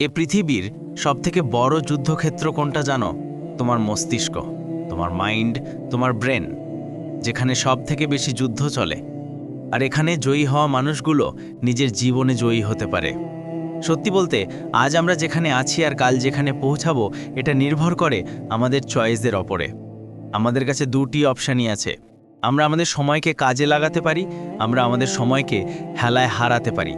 এ পৃথিবীর সবথেকে বড় যুদ্ধক্ষেত্র কোনটা জানো? তোমার মস্তিষ্ক, তোমার মাইন্ড, তোমার ব্রেন, যেখানে সব থেকে বেশি যুদ্ধ চলে। আর এখানে জয়ী হওয়া মানুষগুলো নিজের জীবনে জয়ী হতে পারে। সত্যি বলতে, আজ আমরা যেখানে আছি আর কাল যেখানে পৌঁছাবো, এটা নির্ভর করে আমাদের চয়েসদের ওপরে। আমাদের কাছে দুটি অপশানই আছে। আমরা আমাদের সময়কে কাজে লাগাতে পারি, আমরা আমাদের সময়কে হেলায় হারাতে পারি।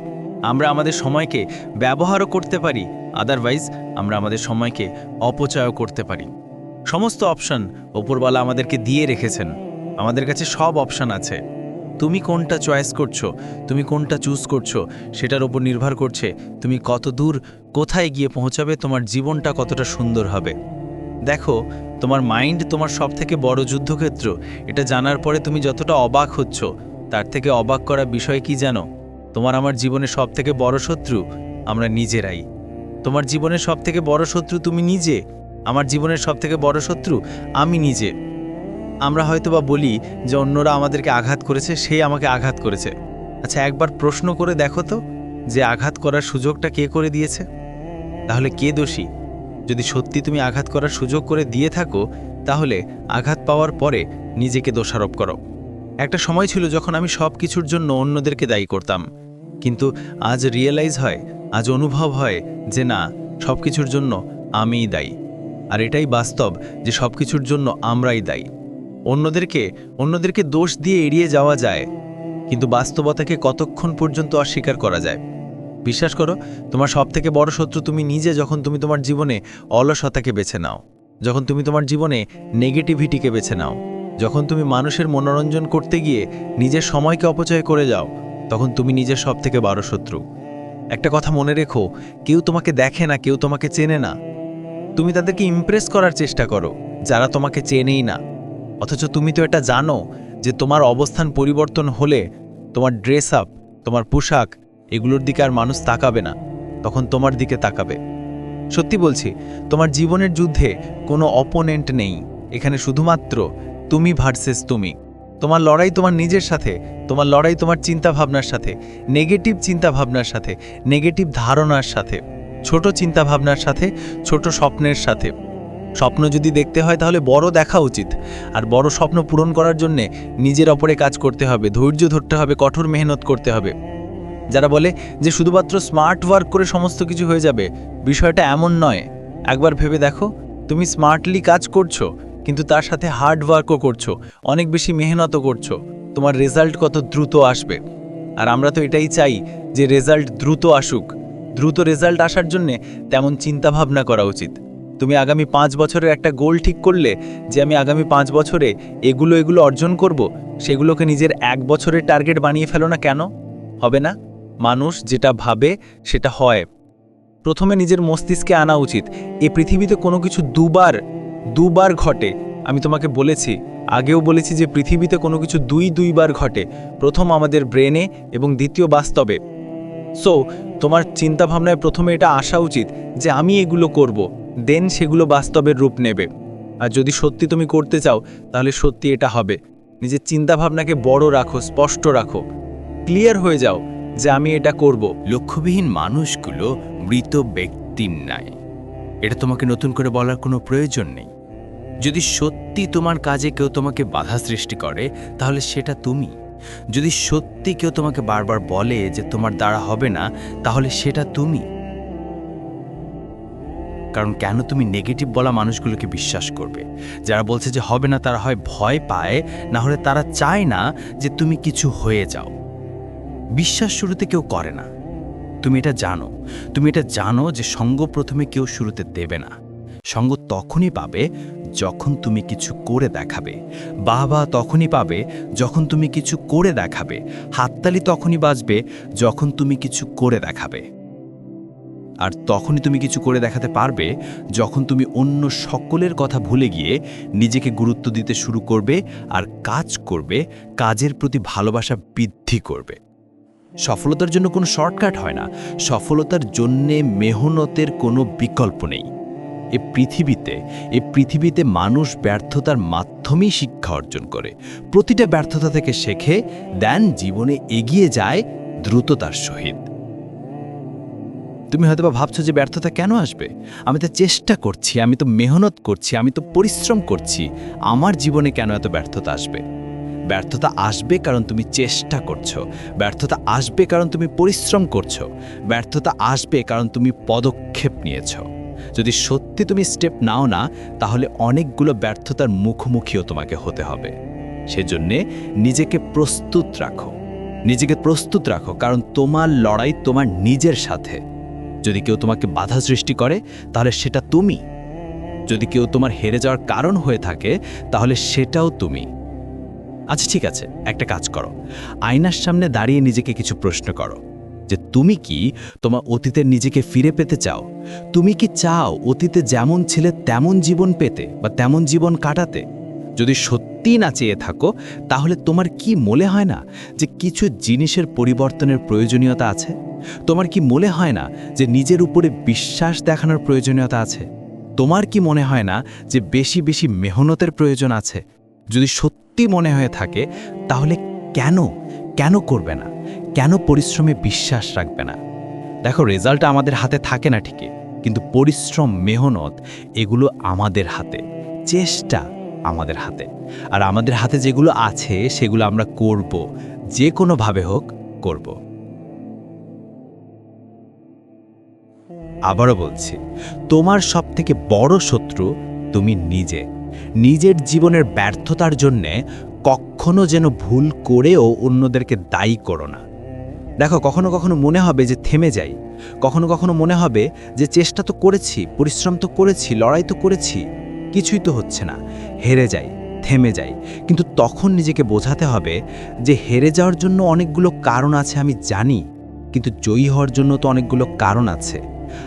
আমরা আমাদের সময়কে ব্যবহারও করতে পারি আদারওয়াইজ আমরা আমাদের সময়কে অপচয়ও করতে পারি। সমস্ত অপশন ওপরওয়ালা আমাদেরকে দিয়ে রেখেছেন। আমাদের কাছে সব অপশন আছে। তুমি কোনটা চয়েস করছ, তুমি কোনটা চুজ করছ, সেটার উপর নির্ভর করছে তুমি কত দূর, কোথায় গিয়ে পৌঁছাবে, তোমার জীবনটা কতটা সুন্দর হবে। দেখো, তোমার মাইন্ড তোমার সব থেকে বড় যুদ্ধক্ষেত্র। এটা জানার পরে তুমি যতটা অবাক হচ্ছ, তার থেকে অবাক করা বিষয় কি জানো? তোমার আমার জীবনে সব থেকে বড় শত্রু, আমরা নিজেরাই। তোমার জীবনের সব থেকে বড় শত্রু তুমি নিজে, আমার জীবনের সব থেকে বড় শত্রু আমি নিজে। আমরা হয়তোবা বলি যে অন্যরা আমাদেরকে আঘাত করেছে সে আমাকে আঘাত করেছে। আচ্ছা একবার প্রশ্ন করে দেখো তো, যে আঘাত করার সুযোগটা কে করে দিয়েছে? তাহলে কে দোষী? যদি সত্যি তুমি আঘাত করার সুযোগ করে দিয়ে থাকো, তাহলে আঘাত পাওয়ার পরে নিজেকে দোষারোপ করো। একটা সময় ছিল যখন আমি সব কিছুর জন্য অন্যদেরকে দায়ী করতাম। কিন্তু আজ রিয়েলাইজ হয়, আজ অনুভব হয় যে না সব কিছুর জন্য আমিই দায়ী। আর এটাই বাস্তব যে সব কিছুর জন্য আমরাই দায়ী। অন্যদেরকে অন্যদেরকে দোষ দিয়ে এড়িয়ে যাওয়া যায়, কিন্তু বাস্তবতাকে কতক্ষণ পর্যন্ত অস্বীকার করা যায়? বিশ্বাস করো, তোমার সব থেকে বড় শত্রু তুমি নিজে যখন তুমি তোমার জীবনে অলসতাকে বেছে নাও, যখন তুমি তোমার জীবনে নেগেটিভিটিকে বেছে নাও, যখন তুমি মানুষের মনোরঞ্জন করতে গিয়ে নিজের সময়কে অপচয় করে যাও তখন তুমি নিজের সব থেকে বড় শত্রু। একটা কথা মনে রেখো, কেউ তোমাকে দেখে না, কেউ তোমাকে চেনে না। তুমি তাদেরকে ইমপ্রেস করার চেষ্টা করো, যারা তোমাকে চেনেই না। অথচ তুমি তো এটা জানো যে তোমার অবস্থান পরিবর্তন হলে তোমার ড্রেস আপ তোমার পোশাক, এগুলোর দিকে আর মানুষ তাকাবে না। তখন তোমার দিকে তাকাবে। সত্যি বলছি, তোমার জীবনের যুদ্ধে কোনো অপোনেন্ট নেই। এখানে শুধুমাত্র তুমি ভার্সেস তুমি। তোমার লড়াই তোমার নিজের সাথে, তোমার লড়াই তোমার চিন্তা ভাবনার সাথে নেগেটিভ চিন্তা ভাবনার সাথে নেগেটিভ ধারণার সাথে, ছোট চিন্তা ভাবনার সাথে, ছোট স্বপ্নের সাথে। স্বপ্ন যদি দেখতে হয় তাহলে বড় দেখা উচিত, আর বড় স্বপ্ন পূরণ করার জন্যে নিজের অপরে কাজ করতে হবে, ধৈর্য ধরতে হবে, কঠোর মেহনত করতে হবে। যারা বলে যে শুধুমাত্র স্মার্ট ওয়ার্ক করে সমস্ত কিছু হয়ে যাবে, বিষয়টা এমন নয়। একবার ভেবে দেখো, তুমি স্মার্টলি কাজ করছ কিন্তু তার সাথে হার্ড ওয়ার্কও করছ, অনেক বেশি মেহনতও করছ। তোমার রেজাল্ট কত দ্রুত আসবে। আর আমরা তো এটাই চাই যে রেজাল্ট দ্রুত আসুক। দ্রুত রেজাল্ট আসার জন্যে তেমন চিন্তা ভাবনা করা উচিত। তুমি আগামী পাঁচ বছরের একটা গোল ঠিক করলে যে আমি আগামী পাঁচ বছরে এগুলো এগুলো অর্জন করব, সেগুলোকে নিজের এক বছরের টার্গেট বানিয়ে ফেলো না কেন? হবে না? মানুষ যেটা ভাবে সেটা হয়। প্রথমে নিজের মস্তিষ্কে আনা উচিত। এ পৃথিবীতে কোনো কিছু দুবার দুবার ঘটে। আমি তোমাকে বলেছি, আগেও বলেছি যে পৃথিবীতে কোনো কিছু দুই দুইবার ঘটে। প্রথম আমাদের ব্রেনে এবং দ্বিতীয় বাস্তবে। সো তোমার চিন্তাভাবনায় প্রথমে এটা আসা উচিত যে আমি এগুলো করব দেন সেগুলো বাস্তবের রূপ নেবে। আর যদি সত্যি তুমি করতে চাও, তাহলে সত্যি এটা হবে। নিজের চিন্তাভাবনাকে বড় রাখো, স্পষ্ট রাখো। ক্লিয়ার হয়ে যাও যে আমি এটা করব। লক্ষ্যবিহীন মানুষগুলো মৃত ব্যক্তির ন্যায়। এটা তোমাকে নতুন করে বলার কোনো প্রয়োজন নেই। যদি সত্যি তোমার কাজে কেউ তোমাকে বাধা সৃষ্টি করে, তাহলে সেটা তুমি। যদি সত্যি কেউ তোমাকে বারবার বলে যে তোমার দ্বারা হবে না, তাহলে সেটা তুমি। কারণ কেন তুমি নেগেটিভ বলা মানুষগুলোকে বিশ্বাস করবে? যারা বলছে যে হবে না, তারা হয় ভয় পায়, না হলে তারা চায় না যে তুমি কিছু হয়ে যাও। বিশ্বাস শুরুতে কেউ করে না। তুমি এটা জানো। তুমি এটা জানো যে সঙ্গ প্রথমে কেউ শুরুতে দেবে না। সঙ্গ তখনই পাবে যখন তুমি কিছু করে দেখাবে। বাবা তখনই পাবে যখন তুমি কিছু করে দেখাবে। হাততালি তখনই বাজবে যখন তুমি কিছু করে দেখাবে। আর তখনই তুমি কিছু করে দেখাতে পারবে যখন তুমি অন্য সকলের কথা ভুলে গিয়ে নিজেকে গুরুত্ব দিতে শুরু করবে আর কাজ করবে, কাজের প্রতি ভালোবাসা বৃদ্ধি করবে। সফলতার জন্য কোনো শর্টকাট হয় না। সফলতার জন্যে মেহনতের কোনো বিকল্প নেই। এ পৃথিবীতে এ পৃথিবীতে মানুষ ব্যর্থতার মাধ্যমেই শিক্ষা অর্জন করে। প্রতিটা ব্যর্থতা থেকে শেখে, দেন জীবনে এগিয়ে যায় দ্রুততার সহিত। তুমি হয়তোবা ভাবছ যে ব্যর্থতা কেন আসবে? আমি তো চেষ্টা করছি, আমি তো মেহনত করছি, আমি তো পরিশ্রম করছি। আমার জীবনে কেন এত ব্যর্থতা আসবে? ব্যর্থতা আসবে কারণ তুমি চেষ্টা করছ। ব্যর্থতা আসবে কারণ তুমি পরিশ্রম করছ। ব্যর্থতা আসবে কারণ তুমি পদক্ষেপ নিয়েছো। যদি সত্যি তুমি স্টেপ নাও না, তাহলে অনেকগুলো ব্যর্থতার মুখোমুখিও তোমাকে হতে হবে। সেজন্যে নিজেকে প্রস্তুত রাখো। নিজেকে প্রস্তুত রাখো, কারণ তোমার লড়াই তোমার নিজের সাথে। যদি কেউ তোমাকে বাধা সৃষ্টি করে, তাহলে সেটা তুমি। যদি কেউ তোমার হেরে যাওয়ার কারণ হয়ে থাকে, তাহলে সেটাও তুমি। আচ্ছা ঠিক আছে, একটা কাজ করো। আয়নার সামনে দাঁড়িয়ে নিজেকে কিছু প্রশ্ন করো। যে তুমি কি তোমার অতীতের নিজেকে ফিরে পেতে চাও? তুমি কি চাও অতীতে যেমন ছিলে তেমন জীবন পেতে বা তেমন জীবন কাটাতে? যদি সত্যি না চেয়ে থাকো, তাহলে তোমার কি মনে হয় না যে কিছু জিনিসের পরিবর্তনের প্রয়োজনীয়তা আছে? তোমার কি মনে হয় না যে নিজের উপরে বিশ্বাস দেখানোর প্রয়োজনীয়তা আছে? তোমার কি মনে হয় না যে বেশি বেশি মেহনতের প্রয়োজন আছে? যদি সত্যি মনে হয়ে থাকে, তাহলে কেন? কেন করবে না? কেন পরিশ্রমে বিশ্বাস রাখবে না? দেখো রেজাল্ট আমাদের হাতে থাকে না ঠিকই, কিন্তু পরিশ্রম, মেহনত এগুলো আমাদের হাতে, চেষ্টা আমাদের হাতে। আর আমাদের হাতে যেগুলো আছে, সেগুলো আমরা করব যে কোনোভাবে হোক করব। আবারও বলছি, তোমার সবথেকে বড় শত্রু তুমি নিজে। নিজের জীবনের ব্যর্থতার জন্যে কখনো যেন ভুল করেও অন্যদেরকে দায়ী করো না। দেখো, কখনো কখনো মনে হবে যে থেমে যাই। কখনো কখনো মনে হবে যে চেষ্টা তো করেছি, পরিশ্রম তো করেছি, লড়াই তো করেছি, কিছুই তো হচ্ছে না। হেরে যাই, থেমে যাই। কিন্তু তখন নিজেকে বোঝাতে হবে যে হেরে যাওয়ার জন্য অনেকগুলো কারণ আছে, আমি জানি। কিন্তু জয়ী হওয়ার জন্য তো অনেকগুলো কারণ আছে।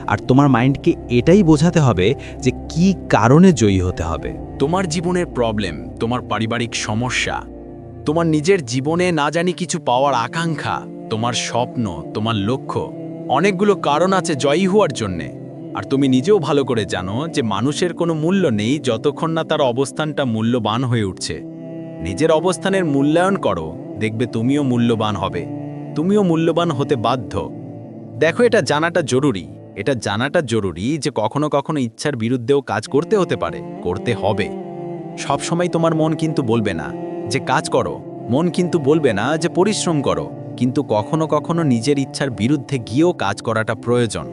আর তোমার মাইন্ডকে এটাই বোঝাতে হবে যে কি কারণে জয়ী হতে হবে। তোমার জীবনের প্রবলেম, তোমার পারিবারিক সমস্যা, তোমার নিজের জীবনে না জানি কিছু পাওয়ার আকাঙ্ক্ষা তোমার স্বপ্ন, তোমার লক্ষ্য, অনেকগুলো কারণ আছে জয়ী হওয়ার জন্যে। আর তুমি নিজেও ভালো করে জানো যে মানুষের কোনো মূল্য নেই যতক্ষণ না তার অবস্থানটা মূল্যবান হয়ে উঠছে। নিজের অবস্থানের মূল্যায়ন করো, দেখবে তুমিও মূল্যবান হবে। তুমিও মূল্যবান হতে বাধ্য। দেখো, এটা জানাটা জরুরি। এটা জানাটা জরুরি যে কখনো কখনো ইচ্ছার বিরুদ্ধেও কাজ করতে হতে পারে, করতে হবে। সবসময় তোমার মন কিন্তু বলবে না যে কাজ করো। মন কিন্তু বলবে না যে পরিশ্রম করো। কিন্তু কখনো কখনো নিজের ইচ্ছার বিরুদ্ধে গিয়েও কাজ করাটা প্রয়োজন।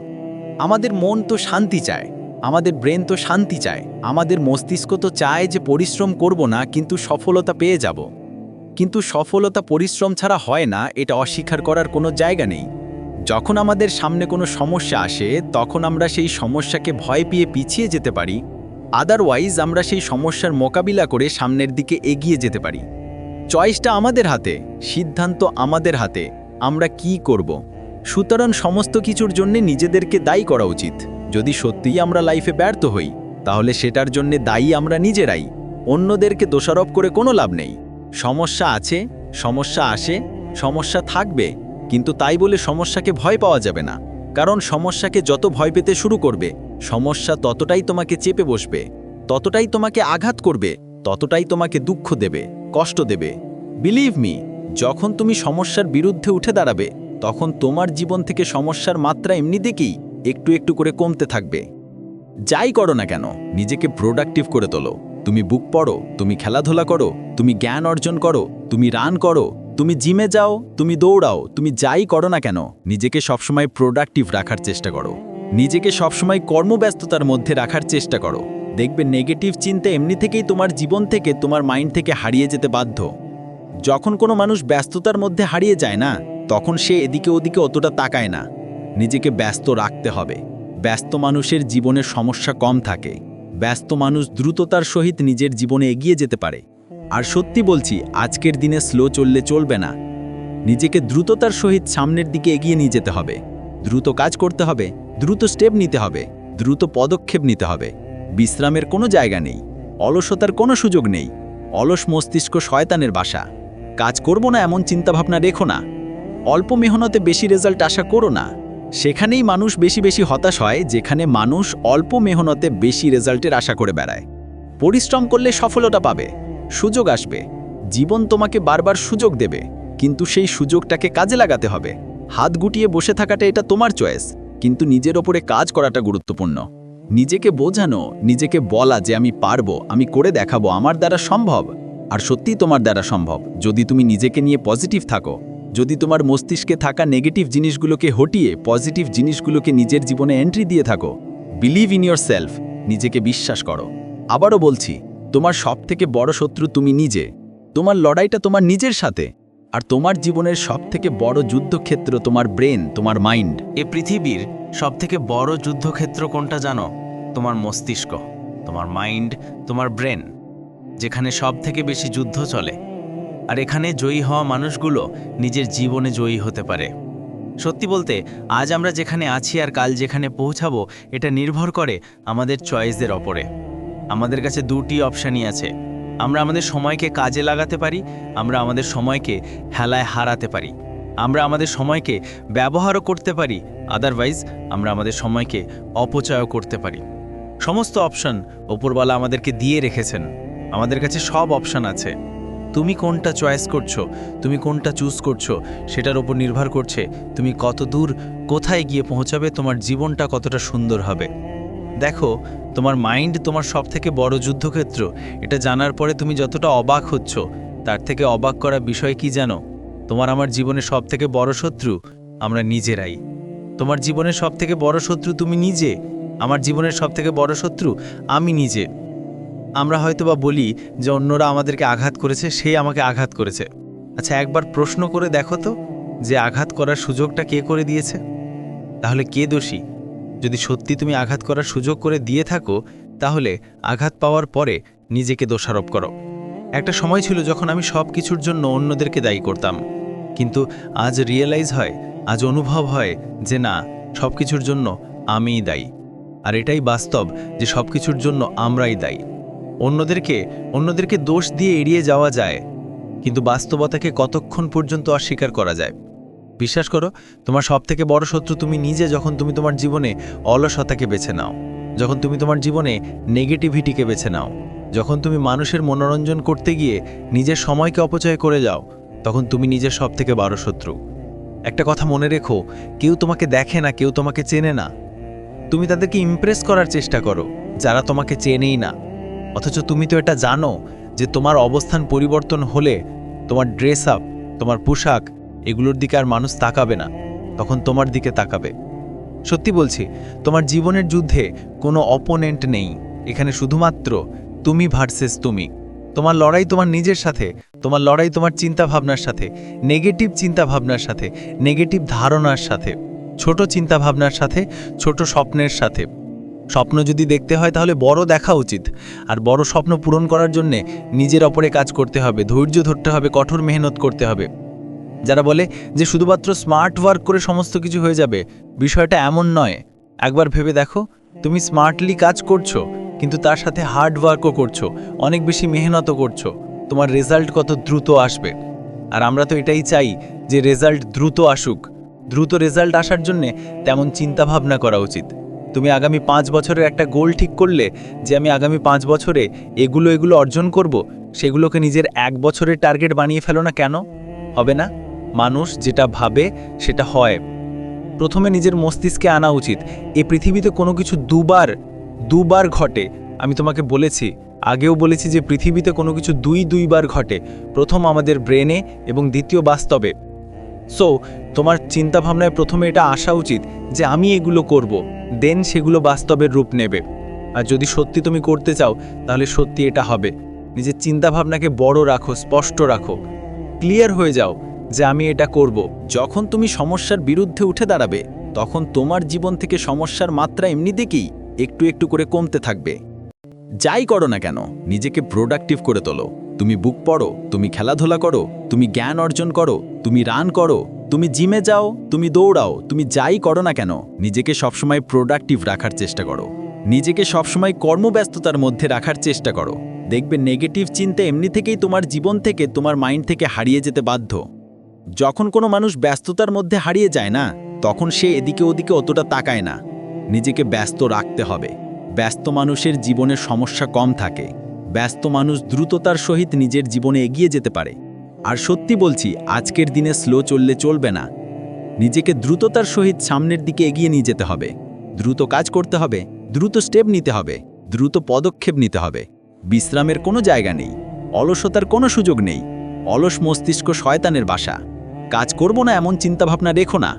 আমাদের মন তো শান্তি চায়, আমাদের ব্রেন তো শান্তি চায়, আমাদের মস্তিষ্ক তো চায় যে পরিশ্রম করব না, কিন্তু সফলতা পেয়ে যাব। কিন্তু সফলতা পরিশ্রম ছাড়া হয় না, এটা অস্বীকার করার কোনো জায়গা নেই। যখন আমাদের সামনে কোনো সমস্যা আসে, তখন আমরা সেই সমস্যাকে ভয় পেয়ে পিছিয়ে যেতে পারি আদারওয়াইজ আমরা সেই সমস্যার মোকাবিলা করে সামনের দিকে এগিয়ে যেতে পারি। চয়েসটা আমাদের হাতে, সিদ্ধান্ত আমাদের হাতে, আমরা কি করব? সুতরাং সমস্ত কিছুর জন্য নিজেদেরকে দায়ী করা উচিত। যদি সত্যিই আমরা লাইফে ব্যর্থ হই, তাহলে সেটার জন্য দায়ী আমরা নিজেরাই। অন্যদেরকে দোষারোপ করে কোনো লাভ নেই। সমস্যা আছে, সমস্যা আসে, সমস্যা থাকবে, কিন্তু তাই বলে সমস্যাকে ভয় পাওয়া যাবে না। কারণ সমস্যাকে যত ভয় পেতে শুরু করবে, সমস্যা ততটাই তোমাকে চেপে বসবে, ততটাই তোমাকে আঘাত করবে, ততটাই তোমাকে দুঃখ দেবে। কষ্ট দেবে। বিলিভ মি যখন তুমি সমস্যার বিরুদ্ধে উঠে দাঁড়াবে, তখন তোমার জীবন থেকে সমস্যার মাত্রা এমনি দেখেই একটু একটু করে কমতে থাকবে। যাই করো না কেন, নিজেকে প্রোডাক্টিভ করে তোলো। তুমি বুক পড়ো, তুমি খেলাধুলা করো, তুমি জ্ঞান অর্জন করো, তুমি রান করো, তুমি জিমে যাও, তুমি দৌড়াও, তুমি যাই করো না কেন, নিজেকে সবসময় প্রোডাক্টিভ রাখার চেষ্টা করো। নিজেকে সবসময় কর্মব্যস্ততার মধ্যে রাখার চেষ্টা করো। দেখবে নেগেটিভ চিন্তা এমনি থেকেই তোমার জীবন থেকে, তোমার মাইন্ড থেকে হারিয়ে যেতে বাধ্য। যখন কোনো মানুষ ব্যস্ততার মধ্যে হারিয়ে যায় না, তখন সে এদিকে ওদিকে অতটা তাকায় না। নিজেকে ব্যস্ত রাখতে হবে। ব্যস্ত মানুষের জীবনের সমস্যা কম থাকে। ব্যস্ত মানুষ দ্রুততার সহিত নিজের জীবনে এগিয়ে যেতে পারে। আর সত্যি বলছি, আজকের দিনে স্লো চললে চলবে না। নিজেকে দ্রুততার সহিত সামনের দিকে এগিয়ে নিয়ে যেতে হবে। দ্রুত কাজ করতে হবে। দ্রুত স্টেপ নিতে হবে। দ্রুত পদক্ষেপ নিতে হবে। বিশ্রামের কোনো জায়গা নেই, অলসতার কোনো সুযোগ নেই, অলস মস্তিষ্ক শয়তানের বাসা। কাজ করব না এমন চিন্তাভাবনা রেখো না। অল্প মেহনতে বেশি রেজাল্ট আশা করো না। সেখানেই মানুষ বেশি বেশি হতাশ হয়, যেখানে মানুষ অল্প মেহনতে বেশি রেজাল্টের আশা করে বেড়ায়। পরিশ্রম করলে সফলতা পাবে, সুযোগ আসবে। জীবন তোমাকে বারবার সুযোগ দেবে, কিন্তু সেই সুযোগটাকে কাজে লাগাতে হবে। হাত গুটিয়ে বসে থাকাটা এটা তোমার চয়েস, কিন্তু নিজের ওপরে কাজ করাটা গুরুত্বপূর্ণ। নিজেকে বোঝানো, নিজেকে বলা যে আমি পারব, আমি করে দেখাবো আমার দ্বারা সম্ভব। আর সত্যিই তোমার দ্বারা সম্ভব। যদি তুমি নিজেকে নিয়ে পজিটিভ থাকো, যদি তোমার মস্তিষ্কে থাকা নেগেটিভ জিনিসগুলোকে হটিয়ে পজিটিভ জিনিসগুলোকে নিজের জীবনে এন্ট্রি দিয়ে থাকো বিলিভ ইন ইয়োর সেলফ নিজেকে বিশ্বাস করো। আবারও বলছি, তোমার সবথেকে বড় শত্রু তুমি নিজে। তোমার লড়াইটা তোমার নিজের সাথে। আর তোমার জীবনের সবথেকে বড় যুদ্ধক্ষেত্র তোমার ব্রেন, তোমার মাইন্ড। এ পৃথিবীর সবথেকে বড় যুদ্ধক্ষেত্র কোনটা জানো? তোমার মস্তিষ্ক, তোমার মাইন্ড, তোমার ব্রেন, যেখানে সব থেকে বেশি যুদ্ধ চলে। আর এখানে জয়ী হওয়া মানুষগুলো নিজের জীবনে জয়ী হতে পারে। সত্যি বলতে, আজ আমরা যেখানে আছি আর কাল যেখানে পৌঁছাবো, এটা নির্ভর করে আমাদের চয়েসদের ওপরে। আমাদের কাছে দুটি অপশানই আছে। আমরা আমাদের সময়কে কাজে লাগাতে পারি, আমরা আমাদের সময়কে হেলায় হারাতে পারি, আমরা আমাদের সময়কে ব্যবহারও করতে পারি আদারওয়াইজ আমরা আমাদের সময়কে অপচয়ও করতে পারি। সমস্ত অপশন ওপরওয়ালা আমাদেরকে দিয়ে রেখেছেন। আমাদের কাছে সব অপশন আছে। তুমি কোনটা চয়েস করছ, তুমি কোনটা চুজ করছ, সেটার ওপর নির্ভর করছে তুমি কত দূর কোথায় গিয়ে পৌঁছাবে, তোমার জীবনটা কতটা সুন্দর হবে। দেখো, তোমার মাইন্ড তোমার সব থেকে বড় যুদ্ধক্ষেত্র। এটা জানার পরে তুমি যতটা অবাক হচ্ছ, তার থেকে অবাক করা বিষয় কি জানো? তোমার আমার জীবনের সব থেকে বড় শত্রু আমরা নিজেরাই। তোমার জীবনের সব থেকে বড় শত্রু তুমি নিজে। আমার জীবনের সব থেকে বড় শত্রু আমি নিজে। আমরা হয়তোবা বলি যে অন্যরা আমাদেরকে আঘাত করেছে সেই আমাকে আঘাত করেছে। আচ্ছা একবার প্রশ্ন করে দেখো তো, যে আঘাত করার সুযোগটা কে করে দিয়েছে? তাহলে কে দোষী? যদি সত্যি তুমি আঘাত করার সুযোগ করে দিয়ে থাকো, তাহলে আঘাত পাওয়ার পরে নিজেকে দোষারোপ করো। একটা সময় ছিল যখন আমি সব কিছুর জন্য অন্যদেরকে দায়ী করতাম। কিন্তু আজ রিয়েলাইজ হয়, আজ অনুভব হয় যে না সব কিছুর জন্য আমিই দায়ী। আর এটাই বাস্তব যে সব কিছুর জন্য আমরাই দায়ী। অন্যদেরকে অন্যদেরকে দোষ দিয়ে এড়িয়ে যাওয়া যায়, কিন্তু বাস্তবতাকে কতক্ষণ পর্যন্ত অস্বীকার করা যায়? বিশ্বাস করো, তোমার সবথেকে বড় শত্রু তুমি নিজে যখন তুমি তোমার জীবনে অলসতাকে বেছে নাও, যখন তুমি তোমার জীবনে নেগেটিভিটিকে বেছে নাও, যখন তুমি মানুষের মনোরঞ্জন করতে গিয়ে নিজের সময়কে অপচয় করে যাও, তখন তুমি নিজের সবথেকে বড় শত্রু। একটা কথা মনে রেখো, কেউ তোমাকে দেখে না, কেউ তোমাকে চেনে না। তুমি তাদেরকে ইমপ্রেস করার চেষ্টা করো, যারা তোমাকে চেনেই না। অথচ তুমি তো এটা জানো যে তোমার অবস্থান পরিবর্তন হলে তোমার ড্রেস আপ তোমার পোশাক এগুলোর দিকে আর মানুষ তাকাবে না, তখন তোমার দিকে তাকাবে। সত্যি বলছি, তোমার জীবনের যুদ্ধে কোনো অপোনেন্ট নেই। এখানে শুধুমাত্র তুমি ভার্সেস তুমি। তোমার লড়াই তোমার নিজের সাথে, তোমার লড়াই তোমার চিন্তা ভাবনার সাথে নেগেটিভ চিন্তা ভাবনার সাথে নেগেটিভ ধারণার সাথে, ছোট চিন্তা ভাবনার সাথে, ছোট স্বপ্নের সাথে। স্বপ্ন যদি দেখতে হয় তাহলে বড় দেখা উচিত, আর বড় স্বপ্ন পূরণ করার জন্যে নিজের অপরে কাজ করতে হবে, ধৈর্য ধরতে হবে, কঠোর মেহনত করতে হবে। যারা বলে যে শুধুমাত্র স্মার্ট ওয়ার্ক করে সমস্ত কিছু হয়ে যাবে, বিষয়টা এমন নয়। একবার ভেবে দেখো, তুমি স্মার্টলি কাজ করছ, কিন্তু তার সাথে হার্ড ওয়ার্কও করছ, অনেক বেশি মেহনতও করছ, তোমার রেজাল্ট কত দ্রুত আসবে। আর আমরা তো এটাই চাই যে রেজাল্ট দ্রুত আসুক। দ্রুত রেজাল্ট আসার জন্যে তেমন চিন্তা ভাবনা করা উচিত। তুমি আগামী পাঁচ বছরের একটা গোল ঠিক করলে যে আমি আগামী পাঁচ বছরে এগুলো এগুলো অর্জন করব, সেগুলোকে নিজের এক বছরের টার্গেট বানিয়ে ফেলো না কেন? হবে না? মানুষ যেটা ভাবে, সেটা হয়। প্রথমে নিজের মস্তিষ্কে আনা উচিত। এ পৃথিবীতে কোনো কিছু দুবার দুবার ঘটে, আমি তোমাকে বলেছি। আগেও বলেছি যে পৃথিবীতে কোনো কিছু দুই, দুইবার ঘটে। প্রথম আমাদের ব্রেনে এবং দ্বিতীয় বাস্তবে। সো তোমার চিন্তাভাবনায় প্রথমে এটা আসা উচিত যে আমি এগুলো করব, দেন সেগুলো বাস্তবের রূপ নেবে। আর যদি সত্যি তুমি করতে চাও, তাহলে সত্যি এটা হবে। নিজের চিন্তাভাবনাকে বড় রাখো, স্পষ্ট রাখো। ক্লিয়ার হয়ে যাও। যে আমি এটা করব। যখন তুমি সমস্যার বিরুদ্ধে উঠে দাঁড়াবে, তখন তোমার জীবন থেকে সমস্যার মাত্রা এমনি দেখেই একটু একটু করে কমতে থাকবে। যাই করো না কেন, নিজেকে প্রোডাক্টিভ করে তোলো। তুমি বুক পড়ো, তুমি খেলাধুলা করো, তুমি জ্ঞান অর্জন করো, তুমি রান করো, তুমি জিমে যাও, তুমি দৌড়াও, তুমি যাই করো না কেন, নিজেকে সবসময় প্রোডাক্টিভ রাখার চেষ্টা করো। নিজেকে সবসময় কর্মব্যস্ততার মধ্যে রাখার চেষ্টা করো। দেখবে নেগেটিভ চিন্তা এমনি থেকেই তোমার জীবন থেকে, তোমার মাইন্ড থেকে হারিয়ে যেতে বাধ্য। যখন কোনো মানুষ ব্যস্ততার মধ্যে হারিয়ে যায় না, তখন সে এদিকে ওদিকে অতটা তাকায় না। নিজেকে ব্যস্ত রাখতে হবে। ব্যস্ত মানুষের জীবনে সমস্যা কম থাকে। ব্যস্ত মানুষ দ্রুততার সহিত নিজের জীবনে এগিয়ে যেতে পারে। আর সত্যি বলছি, আজকের দিনে স্লো চললে চলবে না। নিজেকে দ্রুততার সহিত সামনের দিকে এগিয়ে নিয়ে যেতে হবে। দ্রুত কাজ করতে হবে, দ্রুত স্টেপ নিতে হবে, দ্রুত পদক্ষেপ নিতে হবে। বিশ্রামের কোনো জায়গা নেই, অলসতার কোনো সুযোগ নেই। অলস মস্তিষ্ক শয়তানের বাসা। কাজ করব না এমন চিন্তাভাবনা রেখো না।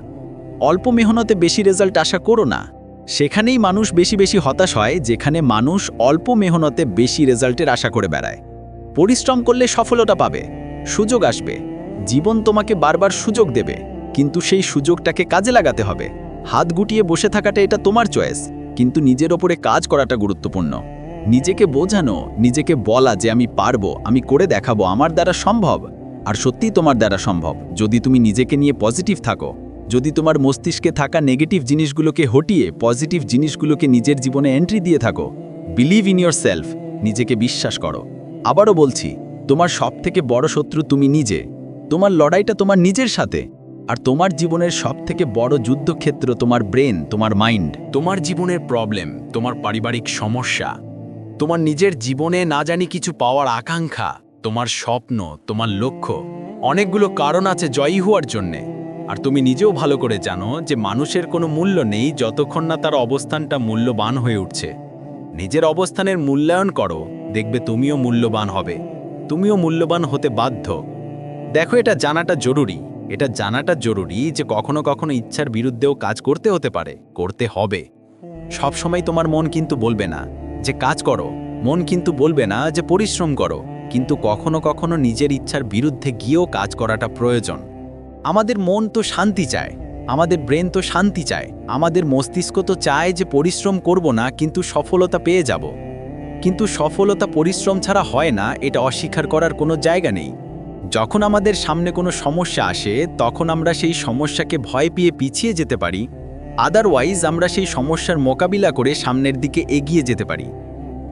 অল্প মেহনতে বেশি রেজাল্ট আশা করো না। সেখানেই মানুষ বেশি বেশি হতাশ হয়, যেখানে মানুষ অল্প মেহনতে বেশি রেজাল্টের আশা করে বেড়ায়। পরিশ্রম করলে সফলতা পাবে, সুযোগ আসবে। জীবন তোমাকে বারবার সুযোগ দেবে, কিন্তু সেই সুযোগটাকে কাজে লাগাতে হবে। হাত গুটিয়ে বসে থাকাটা এটা তোমার চয়েস কিন্তু নিজের ওপরে কাজ করাটা গুরুত্বপূর্ণ। নিজেকে বোঝানো, নিজেকে বলা যে আমি পারব, আমি করে দেখাবো, আমার দ্বারা সম্ভব। আর সত্যিই তোমার দ্বারা সম্ভব। যদি তুমি নিজেকে নিয়ে পজিটিভ থাকো, যদি তোমার মস্তিষ্কে থাকা নেগেটিভ জিনিসগুলোকে হটিয়ে পজিটিভ জিনিসগুলোকে নিজের জীবনে এন্ট্রি দিয়ে থাকো বিলিভ ইন ইয়োর সেলফ নিজেকে বিশ্বাস করো। আবারও বলছি, তোমার সবথেকে বড় শত্রু তুমি নিজে। তোমার লড়াইটা তোমার নিজের সাথে। আর তোমার জীবনের সবথেকে বড় যুদ্ধক্ষেত্র তোমার ব্রেন তোমার মাইন্ড তোমার জীবনের প্রবলেম তোমার পারিবারিক সমস্যা। তোমার নিজের জীবনে না জানি কিছু পাওয়ার আকাঙ্ক্ষা। তোমার স্বপ্ন, তোমার লক্ষ্য, অনেকগুলো কারণ আছে জয়ী হওয়ার জন্যে। আর তুমি নিজেও ভালো করে জানো যে মানুষের কোনো মূল্য নেই যতক্ষণ না তার অবস্থানটা মূল্যবান হয়ে উঠছে। নিজের অবস্থানের মূল্যায়ন করো, দেখবে তুমিও মূল্যবান হবে। তুমিও মূল্যবান হতে বাধ্য। দেখো, এটা জানাটা জরুরি। এটা জানাটা জরুরি যে কখনো কখনো ইচ্ছার বিরুদ্ধেও কাজ করতে হতে পারে, করতে হবে। সবসময় তোমার মন কিন্তু বলবে না যে কাজ করো, মন কিন্তু বলবে না যে পরিশ্রম করো। কিন্তু কখনো কখনো নিজের ইচ্ছার বিরুদ্ধে গিয়েও কাজ করাটা প্রয়োজন। আমাদের মন তো শান্তি চায়, আমাদের ব্রেন তো শান্তি চায়, আমাদের মস্তিষ্ক তো চায় যে পরিশ্রম করব না, কিন্তু সফলতা পেয়ে যাব। কিন্তু সফলতা পরিশ্রম ছাড়া হয় না, এটা অস্বীকার করার কোনো জায়গা নেই। যখন আমাদের সামনে কোনো সমস্যা আসে, তখন আমরা সেই সমস্যাকে ভয় পেয়ে পিছিয়ে যেতে পারি আদারওয়াইজ আমরা সেই সমস্যার মোকাবিলা করে সামনের দিকে এগিয়ে যেতে পারি।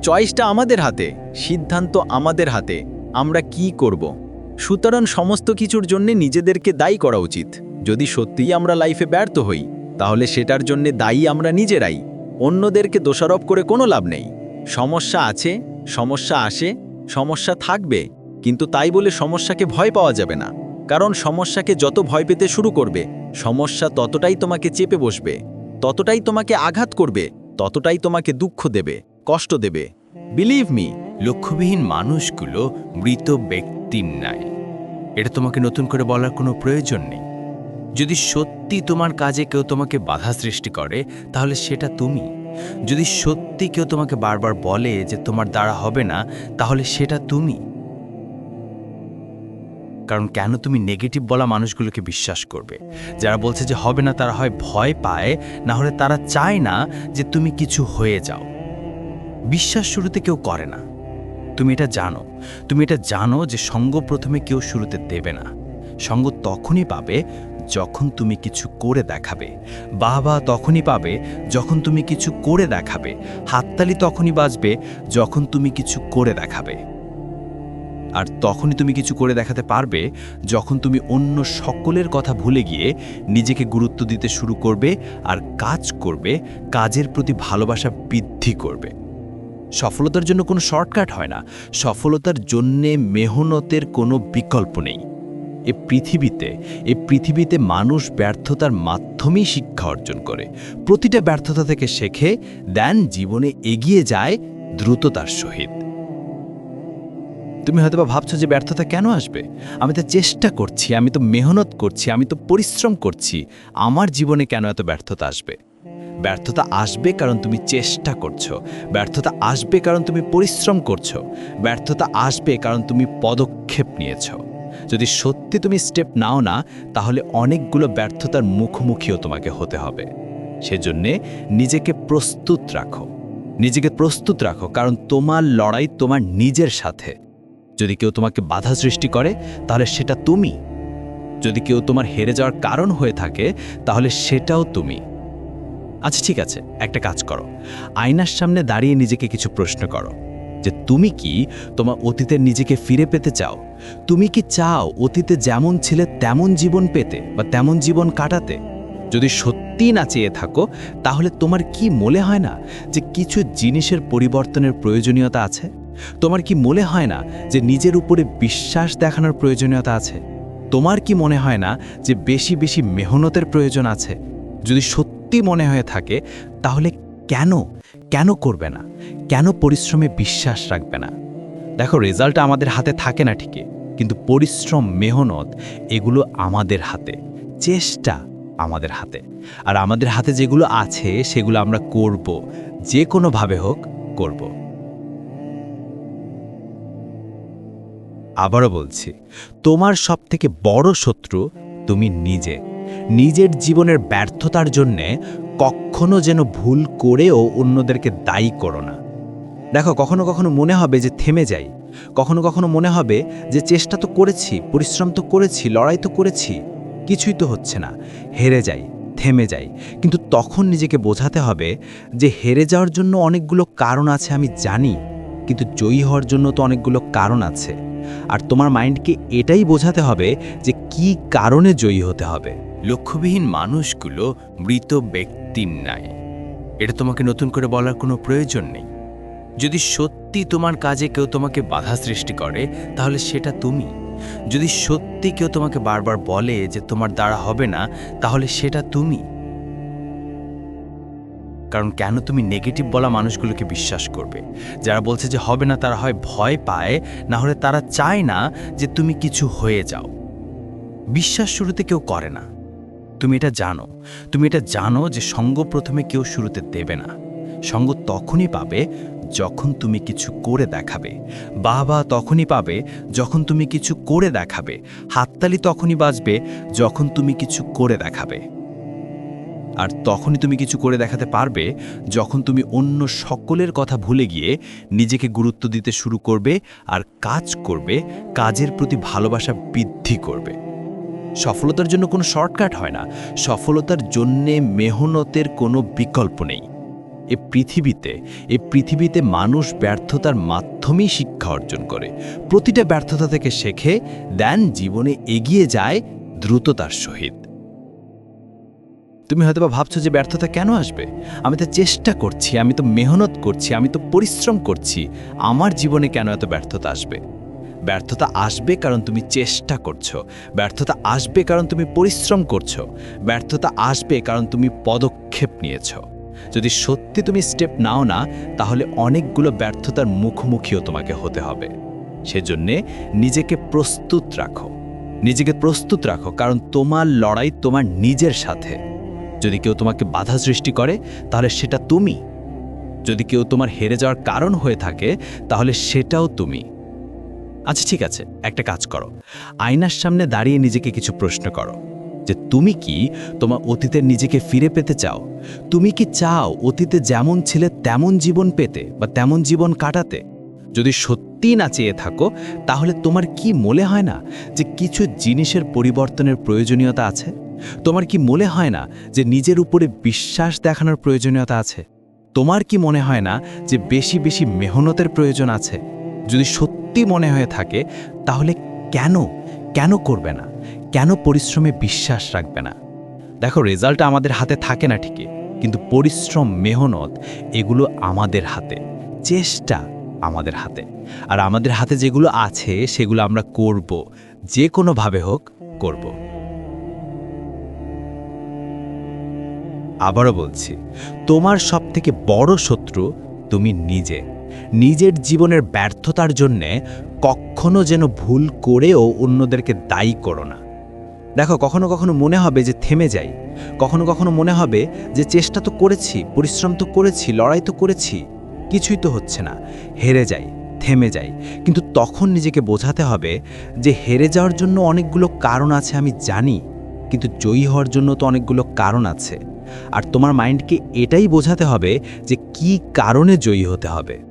চয়েসটা আমাদের হাতে, সিদ্ধান্ত আমাদের হাতে, আমরা কি করব? সুতরাং সমস্ত কিছুর জন্য নিজেদেরকে দায়ী করা উচিত। যদি সত্যিই আমরা লাইফে ব্যর্থ হই, তাহলে সেটার জন্য দায়ী আমরা নিজেরাই। অন্যদেরকে দোষারোপ করে কোনো লাভ নেই। সমস্যা আছে, সমস্যা আসে, সমস্যা থাকবে, কিন্তু তাই বলে সমস্যাকে ভয় পাওয়া যাবে না। কারণ সমস্যাকে যত ভয় পেতে শুরু করবে, সমস্যা ততটাই তোমাকে চেপে বসবে, ততটাই তোমাকে আঘাত করবে, ততটাই তোমাকে দুঃখ দেবে। কষ্ট দেবে। বিলিভ মি লক্ষ্যবিহীন মানুষগুলো মৃত ব্যক্তির নাই এটা তোমাকে নতুন করে বলার কোনো প্রয়োজন নেই। যদি সত্যি তোমার কাজে কেউ তোমাকে বাধা সৃষ্টি করে, তাহলে সেটা তুমি। যদি সত্যি কেউ তোমাকে বারবার বলে যে তোমার দ্বারা হবে না, তাহলে সেটা তুমি। কারণ কেন তুমি নেগেটিভ বলা মানুষগুলোকে বিশ্বাস করবে? যারা বলছে যে হবে না তারা হয় ভয় পায়, না হলে তারা চায় না যে তুমি কিছু হয়ে যাও। বিশ্বাস শুরুতে কেউ করে না। তুমি এটা জানো। তুমি এটা জানো যে সঙ্গ প্রথমে কেউ শুরুতে দেবে না। সঙ্গ তখনই পাবে যখন তুমি কিছু করে দেখাবে। বাবা তখনই পাবে যখন তুমি কিছু করে দেখাবে। হাততালি তখনই বাজবে যখন তুমি কিছু করে দেখাবে। আর তখনই তুমি কিছু করে দেখাতে পারবে যখন তুমি অন্য সকলের কথা ভুলে গিয়ে নিজেকে গুরুত্ব দিতে শুরু করবে আর কাজ করবে, কাজের প্রতি ভালোবাসা বৃদ্ধি করবে। সফলতার জন্য কোনো শর্টকাট হয় না। সফলতার জন্যে মেহনতের কোনো বিকল্প নেই। এ পৃথিবীতে এ পৃথিবীতে মানুষ ব্যর্থতার মাধ্যমেই শিক্ষা অর্জন করে। প্রতিটা ব্যর্থতা থেকে শেখে, দেন জীবনে এগিয়ে যায় দ্রুততার সহিত। তুমি হয়তোবা ভাবছ যে ব্যর্থতা কেন আসবে? আমি তো চেষ্টা করছি, আমি তো মেহনত করছি, আমি তো পরিশ্রম করছি। আমার জীবনে কেন এত ব্যর্থতা আসবে? ব্যর্থতা আসবে কারণ তুমি চেষ্টা করছ। ব্যর্থতা আসবে কারণ তুমি পরিশ্রম করছ। ব্যর্থতা আসবে কারণ তুমি পদক্ষেপ নিয়েছ। যদি সত্যি তুমি স্টেপ নাও না, তাহলে অনেকগুলো ব্যর্থতার মুখোমুখিও তোমাকে হতে হবে। সেজন্যে নিজেকে প্রস্তুত রাখো। নিজেকে প্রস্তুত রাখো, কারণ তোমার লড়াই তোমার নিজের সাথে। যদি কেউ তোমাকে বাধা সৃষ্টি করে, তাহলে সেটা তুমি। যদি কেউ তোমার হেরে যাওয়ার কারণ হয়ে থাকে, তাহলে সেটাও তুমি। আচ্ছা ঠিক আছে, একটা কাজ করো। আয়নার সামনে দাঁড়িয়ে নিজেকে কিছু প্রশ্ন করো যে, তুমি কি তোমার অতীতের নিজেকে ফিরে পেতে চাও? তুমি কি চাও অতীতে যেমন ছিলে তেমন জীবন পেতে বা তেমন জীবন কাটাতে? যদি সত্যিই না চেয়ে থাকো, তাহলে তোমার কি মনে হয় না যে, কিছু জিনিসের পরিবর্তনের প্রয়োজনীয়তা আছে? তোমার কি মনে হয় না যে, নিজের উপরে বিশ্বাস দেখানোর প্রয়োজনীয়তা আছে? তোমার কি মনে হয় না যে, বেশি বেশি মেহনতের প্রয়োজন আছে? যদি সত্যি মনে হয়ে থাকে, তাহলে কেন? কেন করবে না? কেন পরিশ্রমে বিশ্বাস রাখবে না? দেখো রেজাল্টটা আমাদের হাতে থাকে না ঠিকই, কিন্তু পরিশ্রম, মেহনত এগুলো আমাদের হাতে, চেষ্টা আমাদের হাতে। আর আমাদের হাতে যেগুলো আছে, সেগুলো আমরা করব, যে কোনোভাবে হোক করব। আবারও বলছি, তোমার সবথেকে বড় শত্রু তুমি নিজে। নিজের জীবনের ব্যর্থতার জন্যে কখনো যেন ভুল করেও অন্যদেরকে দায়ী করো না। দেখো, কখনো কখনো মনে হবে যে থেমে যাই। কখনো কখনো মনে হবে যে চেষ্টা তো করেছি, পরিশ্রম তো করেছি, লড়াই তো করেছি, কিছুই তো হচ্ছে না। হেরে যাই, থেমে যাই। কিন্তু তখন নিজেকে বোঝাতে হবে যে হেরে যাওয়ার জন্য অনেকগুলো কারণ আছে, আমি জানি। কিন্তু জয়ী হওয়ার জন্য তো অনেকগুলো কারণ আছে। আর তোমার মাইন্ডকে এটাই বোঝাতে হবে যে কি কারণে জয়ী হতে হবে। লক্ষ্যবিহীন মানুষগুলো মৃত ব্যক্তির ন্যায়। এটা তোমাকে নতুন করে বলার কোনো প্রয়োজন নেই। যদি সত্যি তোমার কাজে কেউ তোমাকে বাধা সৃষ্টি করে, তাহলে সেটা তুমি। যদি সত্যি কেউ তোমাকে বারবার বলে যে তোমার দ্বারা হবে না, তাহলে সেটা তুমি। কারণ কেন তুমি নেগেটিভ বলা মানুষগুলোকে বিশ্বাস করবে? যারা বলছে যে হবে না, তারা হয় ভয় পায়, না হলে তারা চায় না যে তুমি কিছু হয়ে যাও। বিশ্বাস শুরুতে কেউ করে না। তুমি এটা জানো। তুমি এটা জানো যে সঙ্গ প্রথমে কেউ শুরুতে দেবে না। সঙ্গ তখনই পাবে যখন তুমি কিছু করে দেখাবে। বাবা তখনই পাবে যখন তুমি কিছু করে দেখাবে। হাততালি তখনই বাজবে যখন তুমি কিছু করে দেখাবে। আর তখনই তুমি কিছু করে দেখাতে পারবে যখন তুমি অন্য সকলের কথা ভুলে গিয়ে নিজেকে গুরুত্ব দিতে শুরু করবে আর কাজ করবে, কাজের প্রতি ভালোবাসা বৃদ্ধি করবে। সফলতার জন্য কোনো শর্টকাট হয় না। সফলতার জন্যে মেহনতের কোনো বিকল্প নেই। এ পৃথিবীতে এ পৃথিবীতে মানুষ ব্যর্থতার মাধ্যমেই শিক্ষা অর্জন করে। প্রতিটা ব্যর্থতা থেকে শেখে, দেন জীবনে এগিয়ে যায় দ্রুততার সহিত। তুমি হয়তোবা ভাবছ যে ব্যর্থতা কেন আসবে? আমি তো চেষ্টা করছি, আমি তো মেহনত করছি, আমি তো পরিশ্রম করছি। আমার জীবনে কেন এত ব্যর্থতা আসবে? ব্যর্থতা আসবে কারণ তুমি চেষ্টা করছ। ব্যর্থতা আসবে কারণ তুমি পরিশ্রম করছ। ব্যর্থতা আসবে কারণ তুমি পদক্ষেপ নিয়েছো। যদি সত্যি তুমি স্টেপ নাও না, তাহলে অনেকগুলো ব্যর্থতার মুখোমুখিও তোমাকে হতে হবে। সেজন্যে নিজেকে প্রস্তুত রাখো। নিজেকে প্রস্তুত রাখো, কারণ তোমার লড়াই তোমার নিজের সাথে। যদি কেউ তোমাকে বাধা সৃষ্টি করে, তাহলে সেটা তুমি। যদি কেউ তোমার হেরে যাওয়ার কারণ হয়ে থাকে, তাহলে সেটাও তুমি। আচ্ছা ঠিক আছে, একটা কাজ করো। আয়নার সামনে দাঁড়িয়ে নিজেকে কিছু প্রশ্ন করো যে, তুমি কি তোমার অতীতের নিজেকে ফিরে পেতে চাও? তুমি কি চাও অতীতে যেমন ছিলে তেমন জীবন পেতে বা তেমন জীবন কাটাতে? যদি সত্যি না চেয়ে থাকো, তাহলে তোমার কি মনে হয় না যে, কিছু জিনিসের পরিবর্তনের প্রয়োজনীয়তা আছে? তোমার কি মনে হয় না যে, নিজের উপরে বিশ্বাস দেখানোর প্রয়োজনীয়তা আছে? তোমার কি মনে হয় না যে, বেশি বেশি মেহনতের প্রয়োজন আছে? যদি সত্যি মনে হয়ে থাকে, তাহলে কেন? কেন করবে না? কেন পরিশ্রমে বিশ্বাস রাখবে না? দেখো রেজাল্টটা আমাদের হাতে থাকে না ঠিকই, কিন্তু পরিশ্রম, মেহনত, এগুলো আমাদের হাতে, চেষ্টা আমাদের হাতে। আর আমাদের হাতে যেগুলো আছে, সেগুলো আমরা করব, যে কোনোভাবে হোক করব। আবারও বলছি, তোমার সবথেকে বড় শত্রু তুমি নিজে। নিজের জীবনের ব্যর্থতার জন্যে কখনো যেন ভুল করেও অন্যদেরকে দায়ী করো না। দেখো, কখনো কখনো মনে হবে যে থেমে যাই। কখনো কখনো মনে হবে যে চেষ্টা তো করেছি, পরিশ্রম তো করেছি, লড়াই তো করেছি, কিছুই তো হচ্ছে না। হেরে যাই, থেমে যাই। কিন্তু তখন নিজেকে বোঝাতে হবে যে হেরে যাওয়ার জন্য অনেকগুলো কারণ আছে, আমি জানি। কিন্তু জয়ী হওয়ার জন্য তো অনেকগুলো কারণ আছে। আর তোমার মাইন্ডকে এটাই বোঝাতে হবে যে কি কারণে জয়ী হতে হবে।